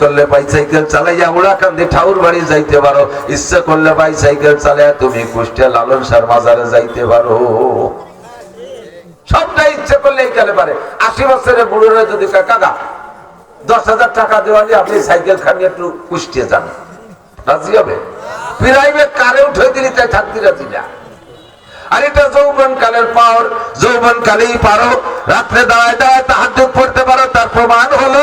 করলে বাইসাইকেল চালাইয়া উড়াকান্দি ঠাউর বাড়ি যাইতে পারো। ইচ্ছা করলে বাইসাইকেল চালাইয়া তুমি কুষ্টিয়া লালন সার মাজারে যাইতে পারো। সবটা ইচ্ছে করলে এইখানে পারে। আশি বছরের বুড়োরা যদি কাকা, দশ হাজার টাকা দেওয়া দিয়ে আপনি সাইকেল খানি একটু কুষ্টিয়ে যান। রাজি হবে? প্রাইভেট কারে উঠে দিলি তাই থাকতে রাজি না। আর এটা যৌবন কালের পাওয়ার যৌবন কালেই পারো। রাত্রে দাঁড়ায় দাঁড়ায় তাহাজ্জুদ পড়তে পারো। তার প্রমাণ হলো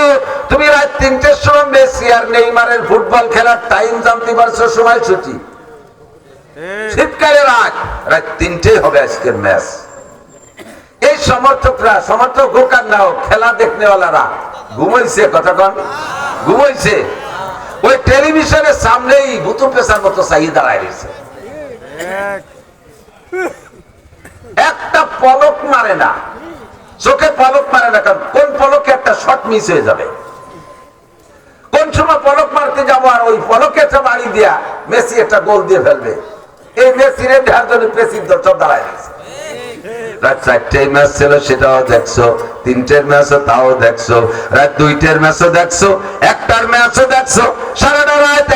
তুমি রাত তিনটের সময় মেসি আর নেইমারের ফুটবল খেলার টাইম জানতে পারছ সময় ছুটি শীতকালে রাত রাত তিনটে হবে আজকের ম্যাচ এই সমর্থকরা সমর্থক হোক আর না হোক খেলা দেখনেওয়ালারা ঘুমাইছে কতক্ষণ? ঘুমাইছে। ওই টেলিভিশনের সামনেই ভুতু পেশার মতো চাই দাঁড়ায় রয়েছে। একটা পলক মারে না। চোখে পলক মারে না, কারণ কোন পলকে একটা শট মিস হয়ে যাবে? কোন সময় পলক মারতে যাব আর ওই পলকে একটা বাড়ি দিয়া মেসি একটা গোল দিয়ে ফেলবে? এই মেসির দেহার জন্য প্রেসিড দর্শক দাঁড়ায় গেছে সেটাও দেখছ। তিনটের ম্যাচও তাও দেখছ। রাত দুইটের ম্যাচও দেখছ। একটার ম্যাচও দেখছ। সারাটা রাত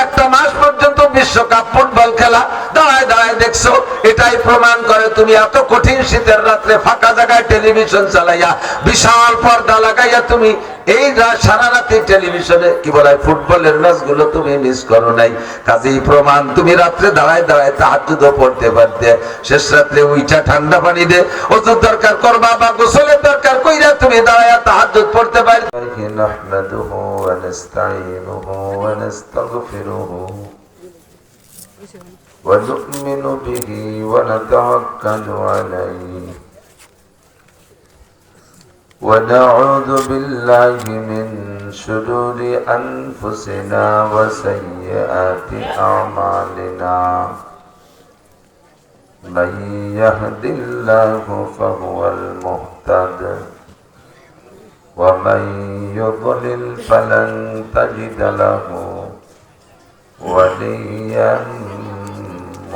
বিশ্বকাপ ফুটবল খেলা দাঁড়ায় দাঁড়ায় দেখছো এটাই প্রমাণ করে তুমি এত কঠিন শীতের রাত্রে ফাঁকা জায়গায় টেলিভিশন চালাইয়া বিশাল পর্দা লাগাইয়া তুমি এই রা- সারা রাতে টেলিভিশনে কি বলে ফুটবলের ম্যাচ গুলো তুমি মিস করো নাই কাজেই প্রমাণ তুমি রাত্রে দাঁড়ায় দাঁড়ায় তাহাজুদ পড়তে পারতে শেষ রাত্রে উইটা ঠান্ডা পানি দে ওজুর দরকার করবা বা গোসলের দরকার কইরা তুমি দাঁড়ায় তাহাজুদ পড়তে পারবে نحمده ونستعينه ونستغفره ونؤمن به ونتوكل عليه. ونعوذ بالله من شرور أنفسنا وسيئات أعمالنا. من يهد الله فهو المهتد. ومن يضلل فلن تجد له وليا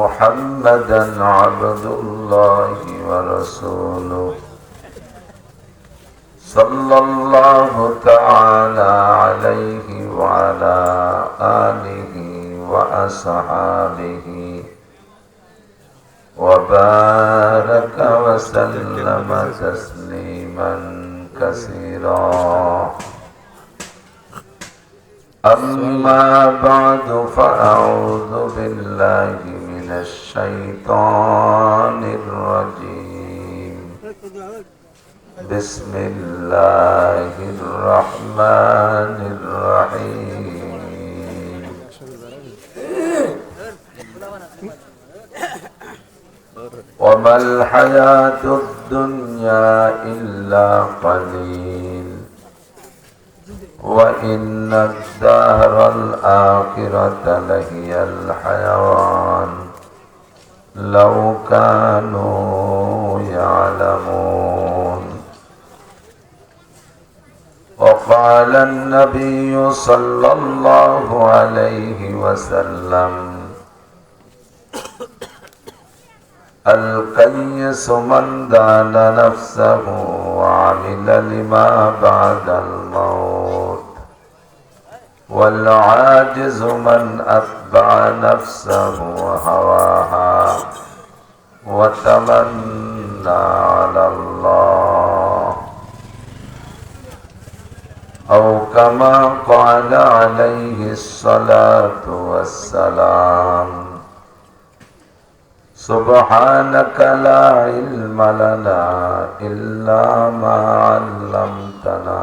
محمدا عبد الله ورسوله. صلى الله تعالى عليه وعلى آله وأصحابه. وبارك وسلم تسليما كثيرا. أما بعد فأعوذ بالله من الشيطان الرجيم. بسم الله الرحمن الرحيم. وما الحياة الدنيا إلا قليل. وإن الدار الآخرة لهي الحيوان. لو كانوا يعلمون. وقال النبي صلى الله عليه وسلم القيس من دان نفسه وعمل لما بعد الموت. والعاجز من أتبع نفسه هواها وتمنى على الله. أو كما قال عليه الصلاة والسلام سبحانك لا علم لنا إلا ما علمتنا.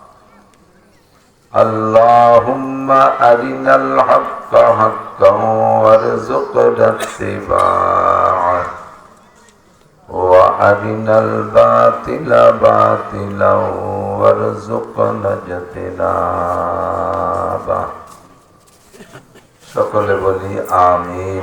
اللهم أرنا الحق حقا وارزقنا اتباعه وأرنا الباطل باطلا وارزقنا اجتنابه সকলে বলি আমিন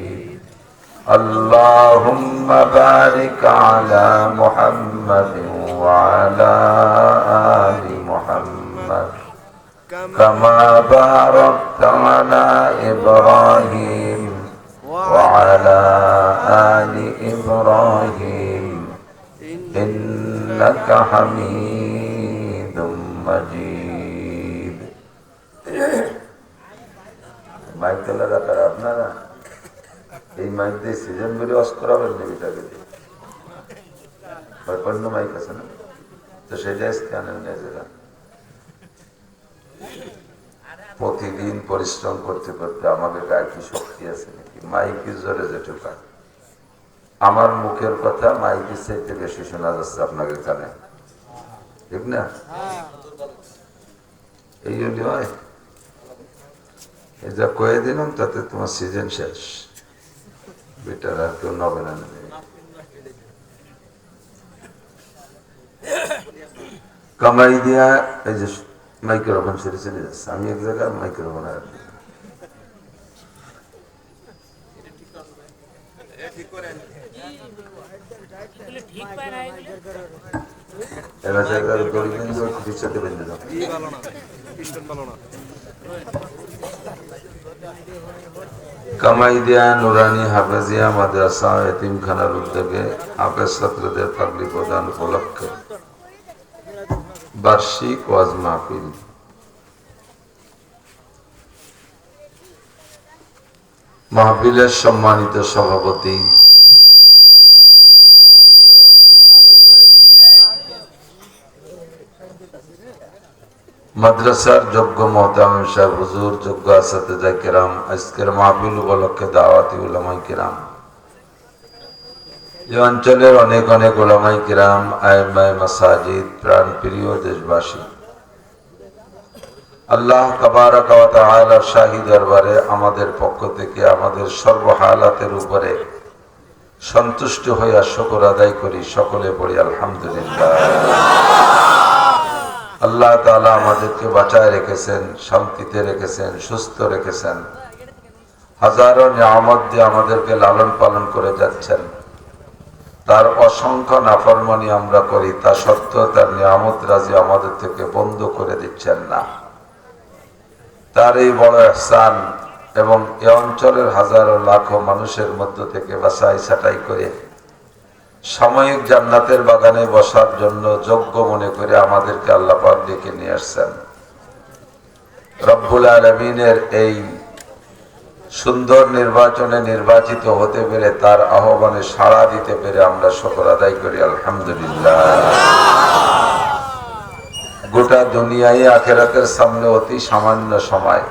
اللهم بارك على محمد وعلى آل محمد كما باركت على إبراهيم وعلى آل إبراهيم إنك حميد مجيد মাইক তোলা ব্যাপার আপনারা এই মাইক দিয়ে সিজন বেরিয়ে অস করাবেন নেবিটাকে দিয়ে? অন্য মাইক আছে না? তো সেটা স্ক্যানের নিয়ে যাবেন প্রতিদিন পরিশ্রম করতে করতে আমাদের গায়ে কি শক্তি আছে নাকি? মাইকের জোরে যেটুকা আমার মুখের কথা মাইকের চাইতে বেশি শোনা যাচ্ছে আপনাদের কানে। ঠিক না? এই জন্য হয় যা কয়ে দিলাম, তাতে তোমার সিজন শেষ। বেটার কেউ নবে না কামাই দিয়া, এই যে মাইক্রোফোন সেরে চলে যাচ্ছে। আমি এক জায়গায় মাইক্রোফোন আর এবার জায়গায় দড়ি বেঁধে পিছাতে কামাই দিয়া, নুরানি, হাফেজিয়া, মাদ্রাসা, এতিমখানার উদ্যোগে হাফেজ ছাত্রদের পাগড়ি প্রদান উপলক্ষে বার্ষিক ওয়াজ মাহফিল। মাহফিলের সম্মানিত সভাপতি মাদ্রাসার যোগ্য মহতাম সাহেব, হুজুর, যোগ্য আসাতে কেরাম, আজকের মাহফিল উপলক্ষে দাওয়াতি উলামাই কিরাম। এই অঞ্চলের অনেক অনেক ওলামাই কিরাম আয়মায় মাসাজিদ প্রাণ প্রিয় দেশবাসী। আল্লাহ কাবারা শাহী দরবারে আমাদের পক্ষ থেকে আমাদের সর্বহালাতের উপরে সন্তুষ্ট হইয়া শকর আদায় করি। সকলে পড়ি আলহামদুলিল্লাহ। আল্লাহ তালা আমাদেরকে বাঁচায় রেখেছেন, শান্তিতে রেখেছেন, সুস্থ রেখেছেন। হাজারো নিয়ামত দিয়ে আমাদেরকে লালন পালন করে যাচ্ছেন। তার অসংখ্য নাফরমানি আমরা করি, তা সত্ত্বেও তার নিয়ামত রাজি আমাদের থেকে বন্ধ করে দিচ্ছেন না। তার এই বড় এহসান এবং এ অঞ্চলের হাজারো লাখো মানুষের মধ্য থেকে বাসাই ছাটাই করে সাময়িক জান্নাতের বাগানে বসার জন্য যোগ্য মনে করে আমাদেরকে আল্লাপাক ডেকে নিয়ে আসছেন। রব্বুল আলমিনের এই সুন্দর নির্বাচনে নির্বাচিত হতে পেরে তার আহ্বানে সাড়া দিতে পেরে আমরা সকল আদায় করি, আলহামদুলিল্লাহ। গোটা দুনিয়ায় আখেরাতের সামনে অতি সামান্য সময়।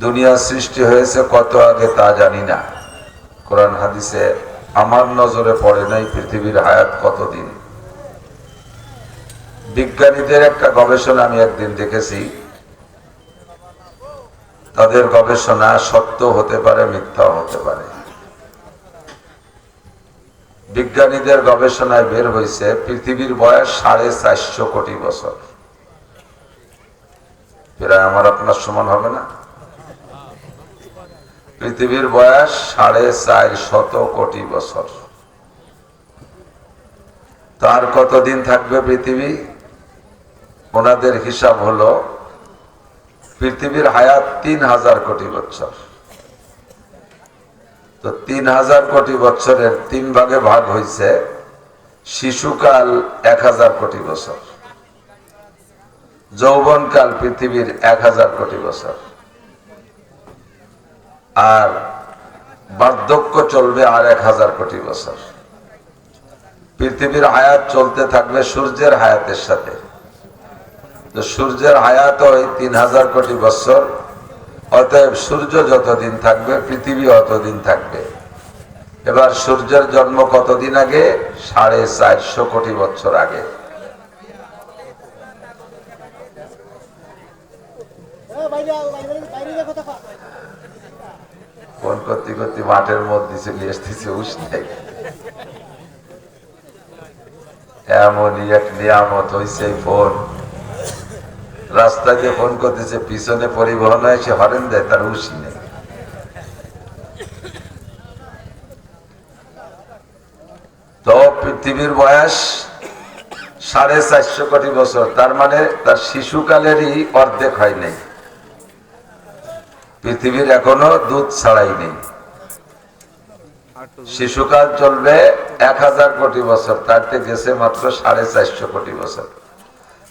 দুনিয়া সৃষ্টি হয়েছে কত আগে তা জানি না। কোরআন হাদিসে আমার নজরে পড়ে নাই পৃথিবীর হায়াত কতদিন। বিজ্ঞানীদের একটা গবেষণা আমি একদিন দেখেছি। তাদের গবেষণা সত্য হতে পারে মিথ্যা হতে পারে। বিজ্ঞানীদের গবেষণায় বের হয়েছে পৃথিবীর বয়স সাড়ে চারশো কোটি বছর। প্রায় আমার আপনার সমান হবে না? পৃথিবীর বয়স সাড়ে চার শত কোটি বছর। তার কতদিন থাকবে পৃথিবী? ওনাদের হিসাব হলো, পৃথিবীর হায়াত তিন হাজার কোটি বছর। তো তিন হাজার কোটি বছরের তিন ভাগে ভাগ হয়েছে শিশুকাল এক হাজার কোটি বছর। যৌবনকাল পৃথিবীর এক হাজার কোটি বছর। আর বার্ধক্য চলবে আর এক হাজার কোটি বছর। পৃথিবীর হায়াত চলতে থাকবে সূর্যের হায়াতের সাথে। তো সূর্যের হায়াত ওই তিন হাজার কোটি বছর, অতএব সূর্য যতদিন থাকবে, পৃথিবী অতদিন থাকবে। এবার সূর্যের জন্ম কতদিন আগে? সাড়ে চারশো কোটি বছর আগে। ফোন করতে করতে মাঠের মধ্যে চলে এসতেছে উষ্ণে এমনই এক নিয়ামত হয়েছে ফোন। রাস্তায় যে ফোন করতেছে, পিছনে পরিবহন হয়, সে হরেন দেয়, তার উষ্ণ তো পৃথিবীর বয়স সাড়ে চারশো কোটি বছর, তার মানে তার শিশুকালেরই অর্ধেক হয় নাই। পৃথিবীর এখনও দুধ ছাড়াই নেই। শিশুকাল চলবে এক হাজার কোটি বছর তারতে গেছে মাত্র সাড়ে চারশো কোটি বছর।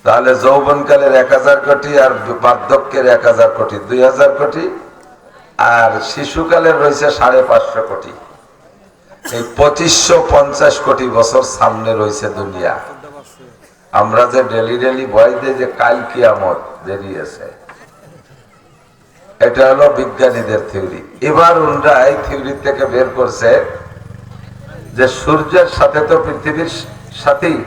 তাহলে যৌবনকালের এক হাজার কোটি আর বার্ধক্যের এক হাজার কোটি, দুই হাজার কোটি, আর শিশুকালের রয়েছে সাড়ে পাঁচশো কোটি। এই পঁচিশশো পঞ্চাশ কোটি বছর সামনে রয়েছে দুনিয়া। আমরা যে ডেলি ডেলি ভয় দিই যে কাল কিয়ামত বেরিয়েছে এটা হলো বিজ্ঞানীদের থিওরি। এবার ওনরা এই থিওরি থেকে বের করছে যে সূর্যের সাথে তো পৃথিবীর সাথেই।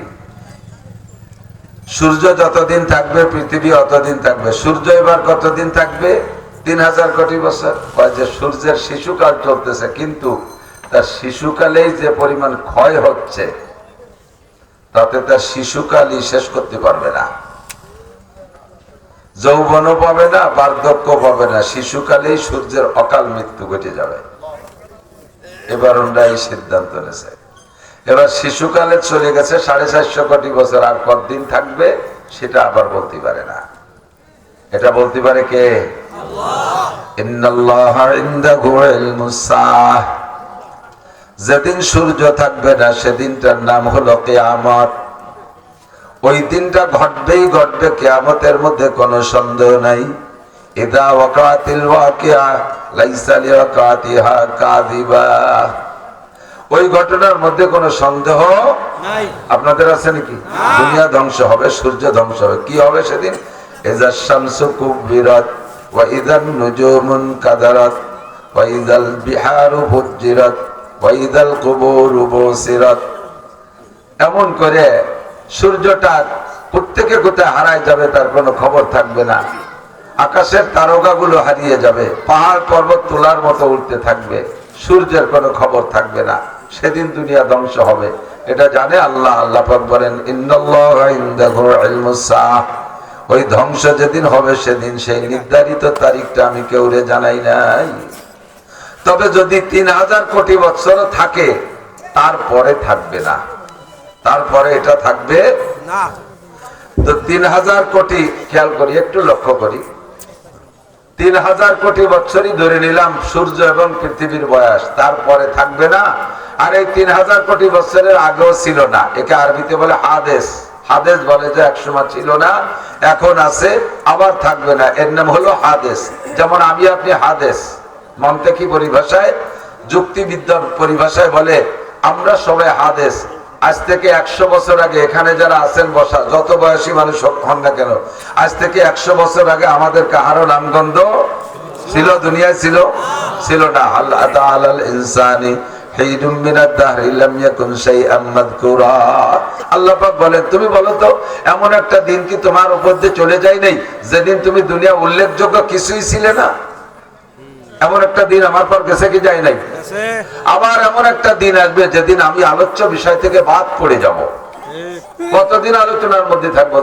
সূর্য যতদিন থাকবে, পৃথিবী অতদিন থাকবে। সূর্য এবার কতদিন থাকবে? তিন হাজার কোটি বছর। যে সূর্যের শিশুকাল চলতেছে, কিন্তু তার শিশুকালেই যে পরিমাণ ক্ষয় হচ্ছে, তাতে তার শিশুকালই শেষ করতে পারবে না। যৌবনও পাবে না বার্ধক্য পাবে না। শিশুকালেই সূর্যের অকাল মৃত্যু ঘটে যাবে। এবার ওরা এই সিদ্ধান্ত নেছে এবার শিশুকালে চলে গেছে সাড়ে চারশো কোটি বছর। আর কতদিন থাকবে সেটা আবার বলতে পারে না। এটা বলতে পারে কে? যেদিন সূর্য থাকবে না, সেদিনটার নাম হলো কেয়ামত। ওই দিনটা ঘটবেই ঘটবে কেয়ামতের মধ্যে কোনো সন্দেহ নাই। ইদা ওয়াকাতিল ওয়াকিয়া লাইসা লিওয়াকাতিহা কাযিবা। ওই ঘটনার মধ্যে কোনো সন্দেহ নাই। আপনাদের আছে নাকি? দুনিয়া ধ্বংস হবে সূর্য ধ্বংস হবে। কি হবে সেদিন? এজা শামসু কুবিরাত ওয়া ইদান নুজুমুন কাদারাত ওয়া ইদাল বিহারু ফুজ্জিরাত ওয়া ইদাল কুবুরু বুসিরাত। এমন করে সূর্যটা প্রত্যেকে কোথায় হারায় যাবে তার কোনো খবর থাকবে না। আকাশের তারকাগুলো হারিয়ে যাবে, পাহাড় পর্বত তোলার মতো উঠতে থাকবে, সূর্যের কোনো খবর থাকবে না। সেদিন দুনিয়া ধ্বংস হবে। এটা জানে আল্লাহ আল্লাহ বলেন। ওই ধ্বংস যেদিন হবে সেদিন, সেই নির্ধারিত তারিখটা আমি কেউরে জানাই নাই। তবে যদি তিন হাজার কোটি বৎসর থাকে, তারপরে থাকবে না। তারপরে এটা থাকবে না। তো তিন হাজার কোটি খেয়াল করি একটু লক্ষ্য করি। তিন হাজার কোটি বছরই ধরে নিলাম সূর্য এবং পৃথিবীর বয়স। তারপরে থাকবে না। আর এই তিন হাজার কোটি বছরের আগেও ছিল না। একে আরবিতে বলে হাদেশ হাদেশ বলে যে একসময় ছিল না এখন আছে আবার থাকবে না। এর নাম হলো হাদেশ যেমন আমি আপনি হাদেশ মন্তে কি পরিভাষায় যুক্তিবিদ্যার পরিভাষায় বলে আমরা সবাই হাদেশ আজ থেকে একশো বছর আগে এখানে যারা আছেন বসা যত বয়সী মানুষ হন না কেন, আজ থেকে একশো বছর আগে আমাদের কাহারও নামগন্ধ ছিল, দুনিয়ায় ছিল ছিল না। আল্লাহ ইনসানি বলেন, তুমি বলো তো, এমন একটা দিন কি তোমার উপর দিয়ে চলে যায় নাই? যেদিন তুমি দুনিয়া উল্লেখযোগ্য কিছুই ছিলে না? এমন একটা দিন আমার পর গেছে কি যায় নাই? আবার এমন একটা দিন আসবে যেদিন আমি আলোচ্য বিষয় থেকে বাদ পড়ে যাব। কতদিন আলোচনার মধ্যে থাকব?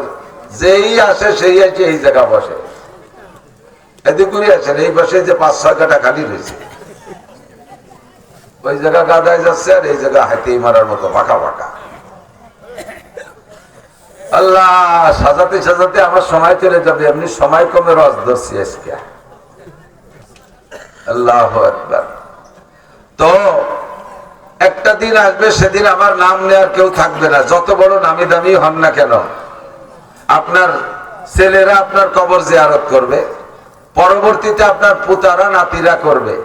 যেই আসে সেই আছে এই জায়গা বসে। এদিক করে আছেন এই পাশে যে পাঁচ ছয় কাটা খালি রয়েছে। ওই জায়গা গাদায় যাচ্ছে আর এই জায়গা হাতেই মারার মতো ফাঁকা ফাঁকা। আল্লাহ সাজাতে সাজাতে আমার সময় চলে যাবে এমনি সময় কমে রস ধরছি আজকে। আল্লাহ একবার তো একটা দিন আসবে, সেদিন আমার নাম নেওয়ার কেউ থাকবে না। যত বড় নামি দামি হন না কেন, আপনার ছেলেরা আপনার কবর জিয়ারত করবে, পরবর্তীতে আপনার পুতারা, নাতিরা করবে।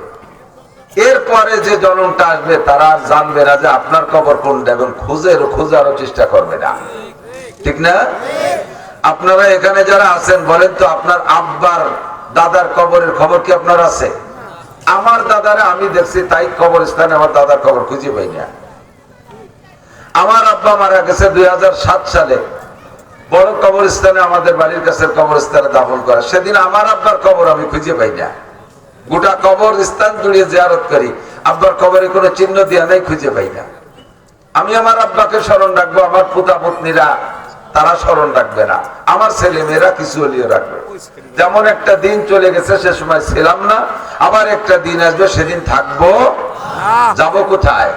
এরপরে যে জনমটা আসবে, তারা জানবে না যে আপনার কবর কোনটা এবং খুঁজে খোঁজারও চেষ্টা করবে না। ঠিক না? আপনারা এখানে যারা আছেন, বলেন তো আপনার আব্বার, দাদার কবরের খবর কি আপনার আছে? আমার দাদারা আমি দেখছি, তাই কবরস্থানে আমার দাদার খবর খুঁজে পাই না। আমার আব্বা মারা গেছে দুই সালে। বড় কবরস্থানে আমাদের বাড়ির কাছে কবরস্থানে দাফন করা। সেদিন আমার আব্বার কবর আমি খুঁজে পাই না। গোটা কবর স্থান জুড়ে জিয়ারত করি। আব্বার কবরে কোনো চিহ্ন দিয়া নাই, খুঁজে পাই না। আমি আমার আব্বাকে স্মরণ রাখব, আমার পুতা পত্নীরা তারা স্মরণ রাখবে না। আমার ছেলে মেয়েরা কিছু হলিও রাখবে। যেমন একটা দিন চলে গেছে সে সময় ছিলাম না। আবার একটা দিন আসবে সেদিন থাকব। যাব কোথায়?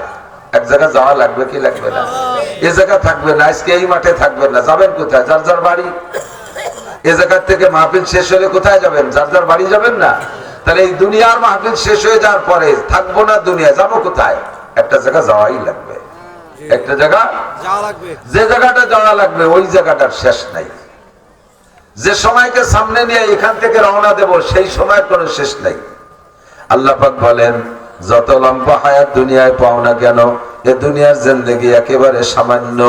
এক জায়গায় যাওয়া লাগবে কি লাগবে না? এ জায়গা থাকবে না আজকে এই মাঠে থাকবেন না। যাবেন কোথায়? যার যার বাড়ি। এ জায়গার থেকে মাহফিল শেষ হলে কোথায় যাবেন? যার যার বাড়ি যাবেন না। তাহলে এই দুনিয়ার মাহফিল শেষ হয়ে যাওয়ার পরে থাকব না দুনিয়ায় যাব কোথায়? একটা জায়গা যাওয়াই লাগবে। একটা জায়গা লাগবে। যে জায়গাটা যাওয়া লাগবে ওই জায়গাটার শেষ নাই। যে সময়কে সামনে নিয়ে এখান থেকে রওনা দেব, সেই সময় কোনো শেষ নাই। আল্লাহ পাক বলেন, যত লম্বা হায়াত দুনিয়ায় পাও না কেন, এ দুনিয়ার জিন্দগি একেবারে সামান্য।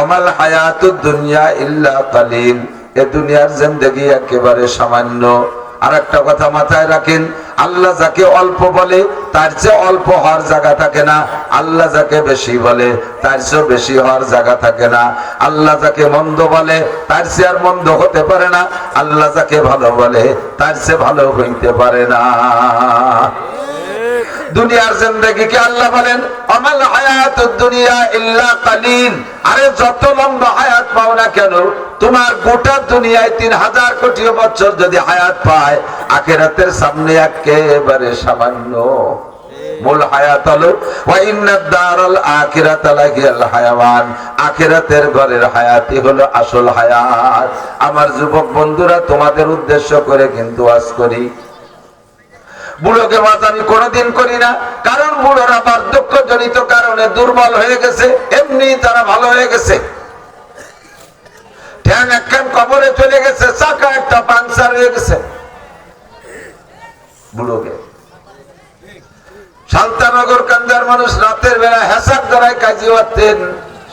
অমাল হায়াত দুনিয়া ইল্লা কালিল, এ দুনিয়ার জিন্দগি একেবারে সামান্য। আর একটা কথা মাথায় রাখেন, আল্লাহ যাকে অল্প বলে, তার চেয়ে অল্প হওয়ার জায়গা থাকে না। আল্লাহ যাকে বেশি বলে, তার চেয়ে বেশি হওয়ার জায়গা থাকে না। আল্লাহ যাকে মন্দ বলে, তার চেয়ে আর মন্দ হতে পারে না। আল্লাহ যাকে ভালো বলে, তার চেয়ে ভালো হইতে পারে না। দুনিয়ার জিন্দগিকে আল্লাহ বলেন আমাল হায়াত দুনিয়া ইল্লা কালিল আরে যত লম্বা হায়াত পাও না কেন, তোমার গোটা দুনিয়ায় তিন হাজার কোটি বছর যদি হায়াত পায়, আখেরাতের সামনে একেবারে সামান্য। মূল হায়াত হলো হায়াওয়ান। আখিরাতের ঘরের হায়াতই হলো আসল হায়াত। আমার যুবক বন্ধুরা, তোমাদের উদ্দেশ্য করে কিন্তু আজ করি বুড়োকে বাদ আমি কোনোদিন করি না। কারণ বুড়োরা বার্ধক্য জনিত কারণে দুর্বল হয়ে গেছে, এমনি তারা ভালো হয়ে গেছে।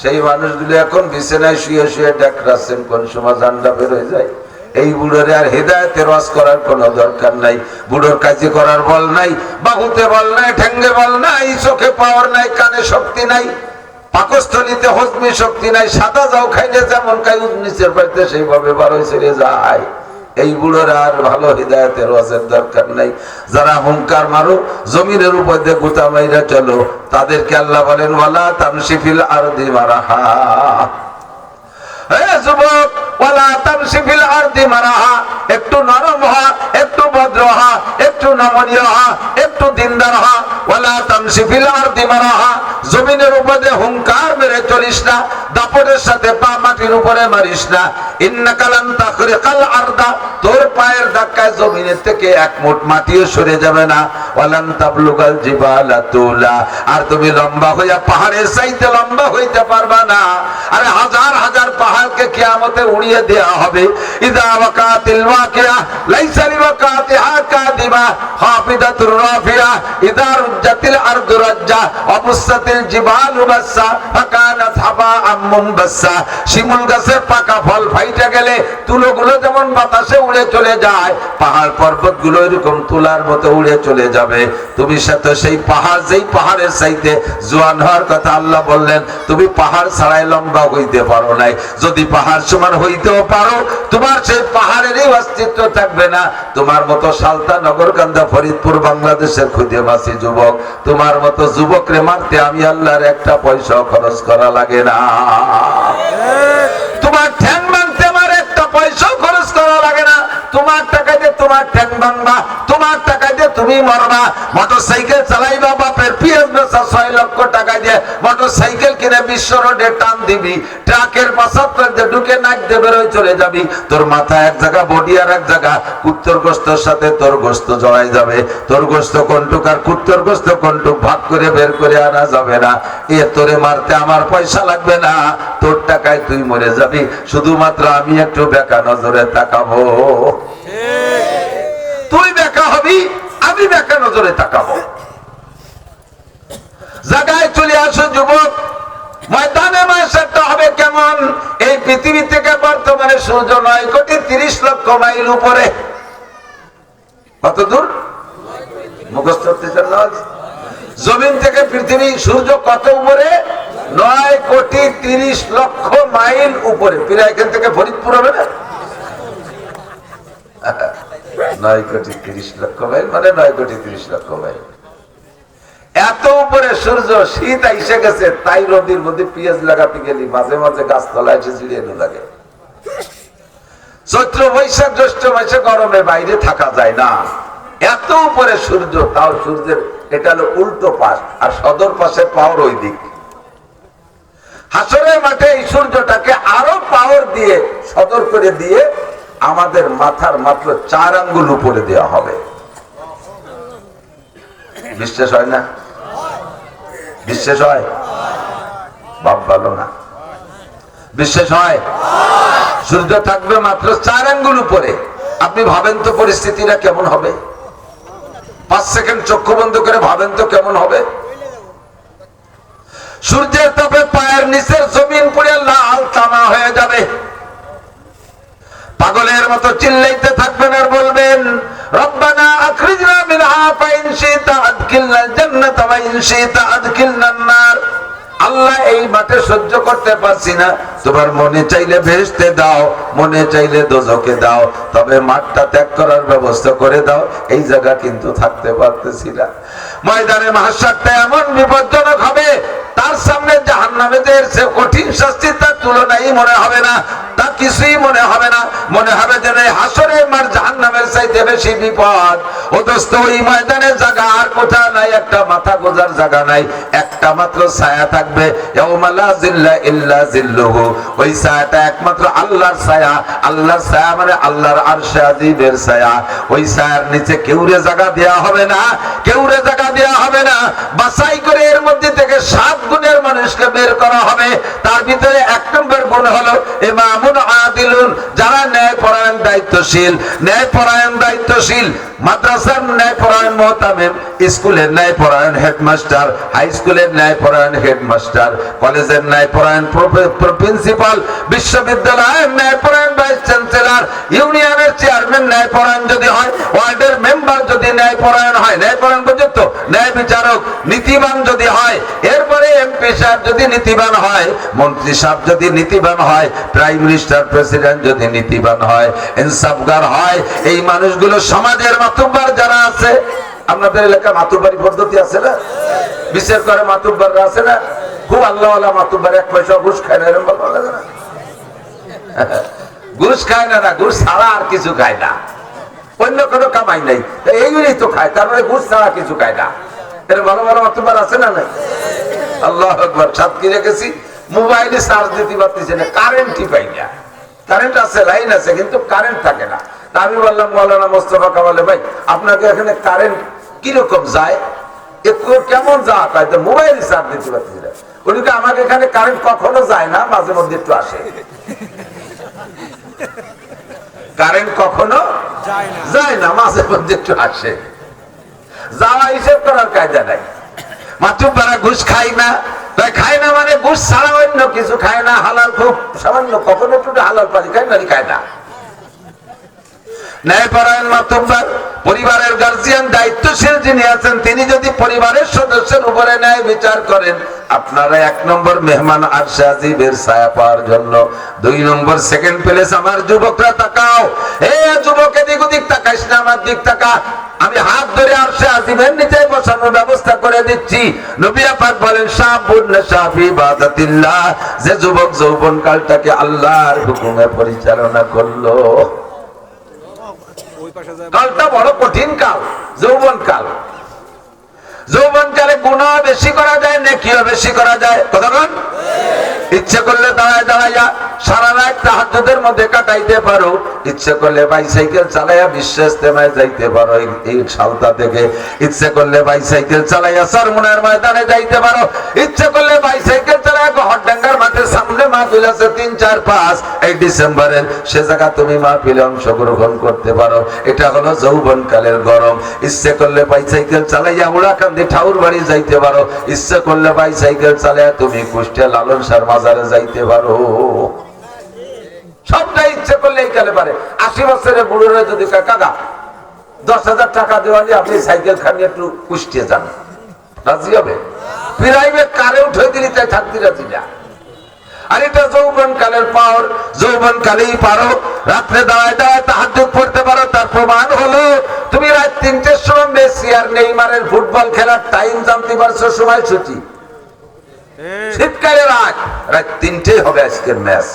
সেই মানুষগুলো এখন বিছানায় শুয়ে শুয়ে ডাকরাচ্ছেন কোন সময় জান্ডা বের হয়ে যায়। এই বুড়োরে আর হেদায়তের ওয়াজ করার কোনো দরকার নাই। বুড়োর কাজে করার বল নাই, বাহুতে বল নাই, ঠেঙ্গে বল নাই, চোখে পাওয়ার নাই, কানে শক্তি নাই, পাকস্থলিতে হজমি শক্তি নাই, সাদা যাও খাইলে যেমন খাই নিচের বাড়িতে সেইভাবে বারোই চলে যায়। এই বুড়োর আর ভালো হৃদায়তের ওয়াজের দরকার নাই। যারা হুঙ্কার মারো জমিনের উপর দিয়ে গুতা মাইরা চলো। তাদেরকে আল্লাহ বলেন, ওয়ালা তামসিফিল আরদি মারাহা। হে যুবক ওয়ালা তামসি ফিল আরদি মারাহা, একটু নরম হ একটু ভদ্র হ একটু নমনীয় হ একটু দিনদার হ ওয়ালা তামসি ফিল আরদি মারাহা, জমিনের উপরে হুঙ্কার মেরে চলিস না, দাপটের সাথে পা মাটির উপরে মারিস না। ইন্নাকা লান তাখরিকাল আরদা, তোর পায়ের ধাক্কায় জমিনের থেকে এক মুঠ মাটিও সরে যাবে না। তাবলুগাল জিবালা তুলা, আর তুমি লম্বা হইয়া পাহাড়ের চাইতে লম্বা হইতে পারবা না। আরে হাজার হাজার পাহাড়কে কিয়ামতে উড়িয়ে দেয়া হবে। ইদা ওয়াকাতিল ওয়াকিয়া লাইসা লিওয়াকাতিহা কাদিবা, হাফিদাতুর তুমি সেই পাহাড়, যেই পাহাড়ের জোয়ান হওয়ার কথা আল্লাহ বললেন, তুমি পাহাড় ছাড়াই লম্বা হইতে পারো নাই। যদি পাহাড় সমান হইতেও পারো, তোমার সেই পাহাড়েরই অস্তিত্ব থাকবে না। তোমার মতো সালতা নগরকান্দা ফরিদপুর বাংলাদেশের খুঁজে মাসি যুবক। তোমার মতো যুবকরে মারতে আমি আল্লাহর একটা পয়সা খরচ করা লাগে না। তোমার ঠ্যাং ভাঙতে আমার একটা পয়সাও খরচ করা লাগে না। তোমার টাকা দিয়ে তোমার ঠ্যাং ভাঙবা। তুমি মরবা মোটর সাইকেল চালাইবা বাপের পিএস বেচা ছয় লক্ষ টাকা দিয়ে মোটর সাইকেল কিনে বিশ্ব রোডে টান দিবি। ট্রাকের পাশাত্তর দিয়ে ঢুকে নাক দিয়ে বেরোয় চলে যাবি। তোর মাথা এক জায়গা বডি আর এক জায়গা। কুত্তর গোস্তর সাথে তোর গোস্ত জড়াই যাবে। তোর গোস্ত কন্টুক আর কুত্তর গোস্ত কন্টুক ভাগ করে বের করে আনা যাবে না। এ তোরে মারতে আমার পয়সা লাগবে না। তোর টাকায় তুই মরে যাবি। শুধুমাত্র আমি একটু বেকা নজরে তাকাবো। তুই বেকা হবি? আমি বেকা নজরে তাকাবো। জায়গায় চলে আসো যুবক, ময়দানে মাসেরটা হবে কেমন? এই পৃথিবী থেকে বর্তমানে সূর্য নয় কোটি তিরিশ লক্ষ মাইল উপরে। কত দূর? জমিন থেকে পৃথিবী সূর্য কত উপরে? নয় কোটি তিরিশ লক্ষ মাইল উপরে। প্রায় এখান থেকে ফরিদপুর হবে না? নয় কোটি তিরিশ লক্ষ মাইল মানে নয় কোটি তিরিশ লক্ষ মাইল। এত উপরে সূর্য, শীত আইসে গেছে, তাই নদীর মধ্যে পেঁয়াজ লাগাতে গেলি, মাঝে মাঝে গাছ তলায় এসে জিরিয়ানো লাগে। চৈত্র বৈশাখ, জ্যৈষ্ঠ মাসে গরমে বাইরে থাকা যায় না। এত উপরে সূর্য, তাও সূর্যের, এটা হলো উল্টো পাশ, আর সদর পাশে পাওয়ার ওই দিক। হাসরের মাঠে এই সূর্যটাকে আরও পাওয়ার দিয়ে সদর করে দিয়ে আমাদের মাথার মাত্র চার আঙ্গুল উপরে দেওয়া হবে। বিশ্বাস হয় না? বিশ্বাস হয়? বাপ ভালো না। বিশ্বাস হয়? সূর্য থাকবে মাত্র চার আঙ্গুল উপরে। আপনি ভাবেন তো পরিস্থিতিটা কেমন হবে? পাঁচ সেকেন্ড চক্ষু বন্ধ করে ভাবেন তো কেমন হবে? সূর্যের তাপে পায়ের নিচের জমিন পুড়ে লাল তামা হয়ে যাবে। পাগলের মতো চিল্লাইতে থাকবেন আর বলবেন আল্লাহ এই মাঠে সহ্য করতে পারছি না। তোমার মনে চাইলে ভেস্তে দাও, মনে চাইলে দোজকে দাও, তবে মাঠটা ত্যাগ করার ব্যবস্থা করে দাও। এই জায়গা কিন্তু থাকতে পারতেছি না। ময়দানে মহাশাকটা এমন বিপজ্জনক হবে, তার সামনে জাহান নামেদের সে কঠিন শাস্তি তার তুলনায় মনে হবে না, তা কিছুই মনে হবে না। মনে হবে যে এই হাসরে মার জাহান নামের চাইতে বেশি বিপদ। ও দোস্ত, ওই ময়দানের জায়গা আর কোথাও নাই? একটা মাথা গোজার জায়গা নাই, একটা মাত্র ছায়া থাকবে। ইল্লা জিল্লুহু। ওই ছায়াটা একমাত্র আল্লাহর ছায়া। আল্লাহর ছায়া মানে আল্লাহর আরশে আজিমের ছায়া। ওই ছায়ার নিচে কেউরে জায়গা দেয়া হবে না, কেউরে জায়গা দেয়া হবে না। বাছাই করে এর মধ্যে থেকে সাত গুণের মানুষকে বের করা হবে। তার ভিতরে এক নম্বর গুণ হলো ইমামুন আদিলুন, যারা ন্যায় পরায়ণ দায়িত্বশীল। ন্যায় পরায়ণ দায়িত্বশীল মাদ্রাসার ন্যায় পরায়ণ মোহতামিম, স্কুলের ন্যায় পরায়ণ হেডমাস্টার, হাই স্কুলের ন্যায় পরায়ণ হেডমাস্টার, কলেজের ন্যায় পরায়ণ প্রিন্সিপাল, বিশ্ববিদ্যালয়ের ন্যায় পরায়ণ ভাইস চ্যান্সেলর, ইউনিয়নের চেয়ারম্যান ন্যায় পরায়ণ যদি হয়, ওয়ার্ডের মেম্বার যদি ন্যায় পরায়ণ হয় ন্যায় পরায়ণ পর্যন্ত ন্যায় বিচারক, নীতিবান যদি হয়, এরপরে এমপি সাহেব যদি নীতিবান হয়, মন্ত্রী সাহেব যদি নীতিবান হয়, প্রাইম মিনিস্টার প্রেসিডেন্ট যদি নীতিবান হয়, ইনসাফগার হয়, এই মানুষগুলো সমাজের মাতুব্বার যারা আছে, আপনাদের এলাকায় মাতুব্বারি পদ্ধতি আছে না? বিশেষ করে মাতুব্বাররা আছে না? খুব আল্লাহ আল্লাহ মাতুব্বার, এক পয়সা ঘুষ খায় না, এরকম ঘুষ খায় না না, ঘুষ ছাড়া আর কিছু খায় না। অন্য কোনো কামাই নাই। তা এইগুলোই তো খায়, তারপরে ঘুষ ছাড়া কিছু খায় না। এর ভালো ভালো মাতুব্বার আছে না নাই? আল্লাহ একবার সাতকি রেখেছি মোবাইলে চার্জ দিতে পারতেছে না কারেন্টই পাই না। কারেন্ট আছে লাইন আছে, কিন্তু কারেন্ট থাকে না। তা আমি বললাম, মৌলানা মোস্তফা কামালে ভাই, আপনাকে এখানে কারেন্ট কীরকম যায়? একটু কেমন যা তাই তো মোবাইল চার্জ দিতে পারতেছি না। উনিকে আমাকে এখানে কারেন্ট কখনো যায় না, মাঝে মধ্যে একটু আসে। কারেন্ট কখনো যায় না। মাঝে মধ্যে একটু আসে। যাওয়া হিসেব করার কায়দা নাই। মাতুব্বারা ঘুষ খাই না। তাই খায় না মানে ঘুষ ছাড়া অন্য কিছু খায় না হালাল খুব সামান্য কখনো একটু হালাল পানি খায় না খায় না। ন্যায়পরায়ণ পরিবারের গার্জিয়ান দায়িত্বশীল যিনি আছেন, তিনি যদি পরিবারের সদস্যের উপরে ন্যায় বিচার করেন, আপনারা এক নম্বর মেহমান আর সাজিবের ছায়া পাওয়ার জন্য। দুই নম্বর সেকেন্ড প্লেস আমার যুবকরা তাকাও। হে যুবক এদিক ওদিক তাকাইস না, আমার দিক তাকা। আমি হাত ধরে আর সে আজিমের নিচে বসানোর ব্যবস্থা করে দিচ্ছি। নবিয়া পাক বলেন শাফি বাদাতিল্লাহ। যে যুবক যৌবন কালটাকে আল্লাহর হুকুমে পরিচালনা করল। কালটা বড় কঠিন কাল যৌবন কাল। যৌবন কালে গুণা বেশি করা যায়, নেকিও বেশি করা যায়। কতক্ষণ ইচ্ছে করলে দাঁড়ায় দাঁড়াইয়া সারা রাত মধ্যে কাটাইতে পারো। ইচ্ছে করলে বাইসাইকেল চালাইয়া বিশ্বাস তেমায় যাইতে পারো এই- সালতা থেকে ইচ্ছে করলে বাইসাইকেল চালাইয়া ময়দানে যাইতে পারো। ইচ্ছে করলে বাইসাইকেল চালাইয়া মাঠের সামনে মাহফিল আছে তিন, চার, পাঁচ। এই ডিসেম্বরের সে জায়গা তুমি মাহফিলে অংশগ্রহণ করতে পারো। এটা হলো যৌবন কালের গরম। ইচ্ছে করলে বাইসাইকেল চালাইয়া উড়াকান্দি ঠাউর বাড়ি যাইতে পারো, ইচ্ছা করলে ভাই সাইকেল চালাইয়া তুমি কুষ্টিয়া লালন সার মাজারে যাইতে পারো। সবটা ইচ্ছে করলে এই কালে পারে। আশি বছরের বুড়োরা যদি কাকা, দশ হাজার টাকা দেওয়া আপনি সাইকেল খানি, একটু কুষ্টিয়ে যান। রাজি হবে? প্রাইভেট কারে উঠে দিলি, তাই থাকতে রাজি না। আর এটা যৌবন কালের পাওয়ার যৌবন কালেই পারো। রাত্রে দাঁড়ায় দাঁড়ায় তাহাজ্জুদ পড়তে পারো। তার প্রমাণ হলো তুমি রাত তিনটের সময় মেসি আর নেইমারের ফুটবল খেলার টাইম জানতে পারছ সময় ছুটি। শীতকালে রাত রাত তিনটে হবে আজকের ম্যাচ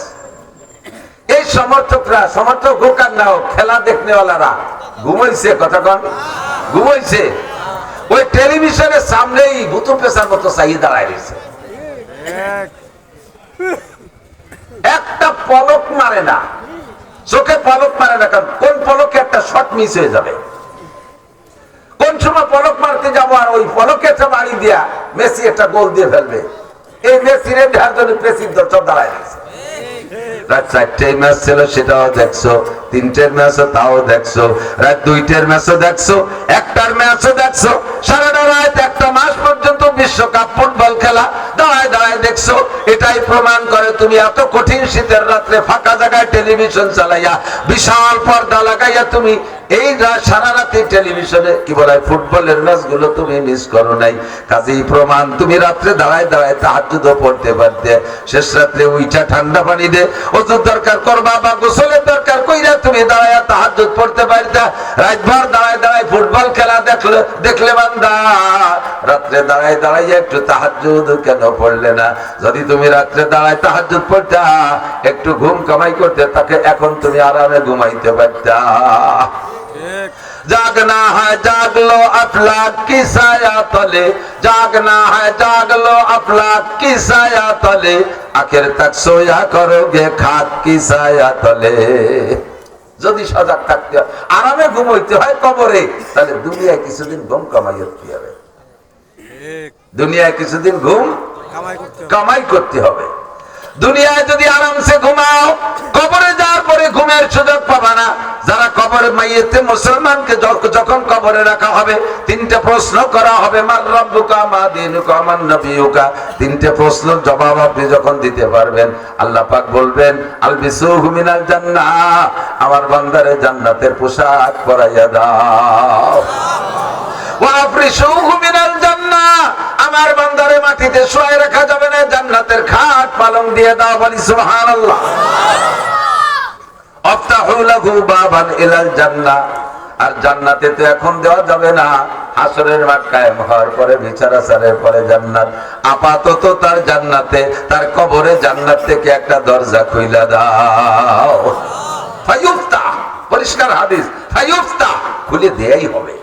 এই সমর্থকরা সমর্থক হোক আর না হোক খেলা দেখনেওয়ালারা ঘুমাইছে কতক্ষণ ঘুমাইছে। ওই টেলিভিশনের সামনেই বুতু পেশার মতো চাই দাঁড়ায় রয়েছে। একটা পলক মারে না। চোখে পলক মারে না, কারণ কোন পলকে একটা শট মিস হয়ে যাবে? কোন সময় পলক মারতে যাব আর ওই পলকে একটা বাড়ি দিয়া মেসি একটা গোল দিয়ে ফেলবে? এই মেসির দেখার জন্য প্রেসিড দর্শক দাঁড়ায় রাত একটা মাস পর্যন্ত বিশ্বকাপ ফুটবল খেলা। দাঁড়ায় দাঁড়ায় দেখছ, এটাই প্রমাণ করে তুমি এত কঠিন শীতের রাত্রে ফাঁকা জায়গায় টেলিভিশন চালাইয়া, বিশাল পর্দা লাগাইয়া তুমি এই সারা রাতে টেলিভিশনে কি বলে, ফুটবলের ম্যাচগুলো তুমি মিস করো নাই। কাজেই প্রমাণ, তুমি রাত্রে দাঁড়ায় দাঁড়ায় তাহাজুদ পড়তে পারতে। শেষ রাত্রে উইটা ঠান্ডা পানি দে। ওজুর দরকার করবা বা গোসলের দরকার কইরা তুমি দাঁড়ায় তাহাজুদ পড়তে পারতে। রাতভর দাঁড়ায় দাঁড়ায় ফুটবল খেলা দেখলে দেখলে বান্দা, রাত্রে দাঁড়ায় দাঁড়ায় একটু তাহাজুদ কেন পড়লে না? যদি তুমি রাত্রে দাঁড়ায় তাহাজুদ পড়তা, একটু ঘুম কামাই করতে, তাকে এখন তুমি আরামে ঘুমাইতে পারতা। জাগনা হ্যাঁ জাগলো আফলাক কি সায়া তলে। জাগনা হ্যাঁ জাগলো আফলাক কি সায়া তলে। আখের তাক সোয়া করো গে খাত কি সায়া তলে। যদি সজাগ থাকতে হয় আরামে ঘুমাইতে হয় কবরে তাহলে দুনিয়ায় কিছুদিন ঘুম কামাই করতে হবে। দুনিয়ায় কিছুদিন ঘুম কামাই করতে হবে। দুনিয়ায় যদি আরামসে ঘুমাও কবরে যাওয়ার পরে ঘুমের সুযোগ পাবা না। যারা কবরে মাইয়েতে মুসলমানকে যখন কবরে রাখা হবে তিনটে প্রশ্ন করা হবে মার রব্বুকা মা দিনুকা মান তিনটে প্রশ্নের জবাব আপনি যখন দিতে পারবেন আল্লাহ পাক বলবেন আলবিসুহু মিনাল জান্নাহ। আমার বান্দারে জান্নাতের পোশাক পরাইয়া দাও। ওয়াফরিশুহু মিনাল জান্নাহ। আমার বান্দারে মাটিতে শুয়ে রাখা যাবে জান্নাতের খাট পালং দিয়ে দাও বলি বাবান ইলাল জান্নাহ। আর জান্নাতে তো এখন দেওয়া যাবে না। হাসরের মাঠ কায়েম হওয়ার পরে বিচার আচারের পরে জান্নাত। আপাতত তার জান্নাতে তার কবরে জান্নাত থেকে একটা দরজা খুইলা দাও। পরিষ্কার হাদিস খুলে দেয়াই হবে।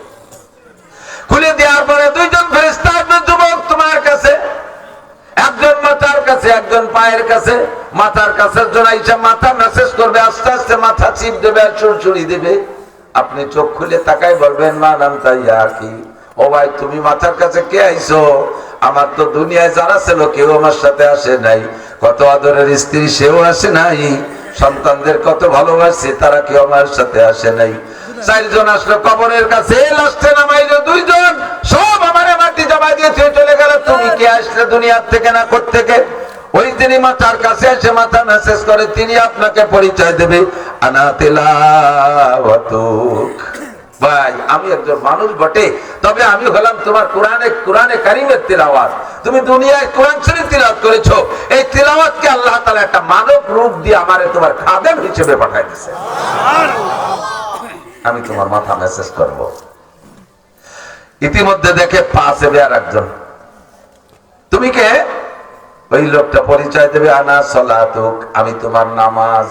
খুলে দেওয়ার পরে দুইজন ফেরেস্তা আসবে যুবক তোমার কাছে একজন কাছে, একজন পায়ের কাছে, মাথার কাছে একজন আইসা মাথা মেসেজ করবে, আস্তে আস্তে মাথা চিপ দেবে আর চুরচুরি দেবে। আপনি চোখ খুলে তাকাই বলবেন মা নাম তাইয়া কি? ও ভাই, তুমি মাথার কাছে কে আইছো আমার তো দুনিয়ায় যারা ছিল কেউ আমার সাথে আসে নাই। কত আদরের স্ত্রী, সেও আসে নাই। সন্তানদের কত ভালোবাসে, তারা কেউ আমার সাথে আসে নাই। চারজন আসলো কবরের কাছে লাস্টে নামাইলো দুইজন, সব আমার মাটি জমা দিয়ে চলে তুমি কি আসলে দুনিয়ার থেকে না থেকে ওই তিনি মাথার কাছে এসে মাথা মেসেজ করে, তিনি আপনাকে পরিচয় দেবে। আনা ভাই, আমি একজন মানুষ বটে, তবে আমি হলাম তোমার কোরআনে কোরআনে কারিমের তিলাওয়াত। তুমি দুনিয়ায় কোরআন শরীফ তিলাওয়াত করেছ। এই তিলাওয়াতকে আল্লাহ তাআলা একটা মানব রূপ দিয়ে আমারে তোমার খাদেম হিসেবে পাঠাই দিয়েছে আমি তোমার মাথা মেসেজ করব। ইতিমধ্যে দেখে পাশে আর একজন তুমি কে? ওই লোকটা পরিচয় দেবে, আনা সলাতুক, আমি তোমার নামাজ।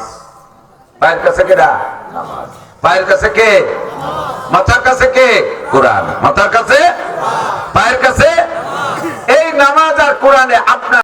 পায়ের কাছে কেডা নামাজ পায়ের কাছে কে? মাথার কাছে কে? কোরআন। মাথার কাছে? পায়ের কাছে? এই নামাজ আর কোরআনে আপনার